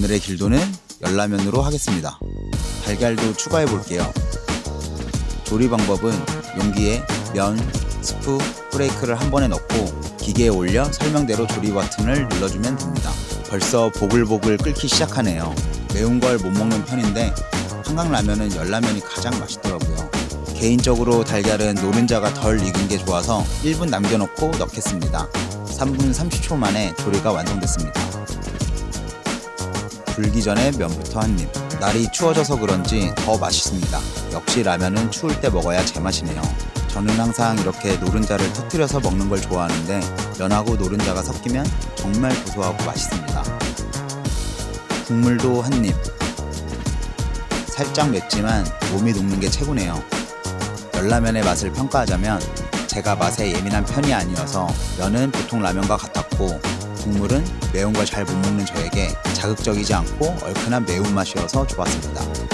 오늘의 길도는 열라면으로 하겠습니다. 달걀도 추가해 볼게요. 조리 방법은 용기에 면, 스프, 프레이크를 한 번에 넣고 기계에 올려 설명대로 조리 버튼을 눌러주면 됩니다. 벌써 보글보글 끓기 시작하네요. 매운 걸 못 먹는 편인데 한강 라면은 열라면이 가장 맛있더라고요. 개인적으로 달걀은 노른자가 덜 익은 게 좋아서 1분 남겨놓고 넣겠습니다. 3분 30초 만에 조리가 완성됐습니다. 불기 전에 면부터 한 입. 날이 추워져서 그런지 더 맛있습니다. 역시 라면은 추울 때 먹어야 제맛이네요. 저는 항상 이렇게 노른자를 터뜨려서 먹는 걸 좋아하는데 면하고 노른자가 섞이면 정말 고소하고 맛있습니다. 국물도 한 입. 살짝 맵지만 몸이 녹는 게 최고네요. 열라면의 맛을 평가하자면 제가 맛에 예민한 편이 아니어서 면은 보통 라면과 같았고 국물은 매운 걸 잘 못 먹는 저에게 자극적이지 않고 얼큰한 매운맛이어서 좋았습니다.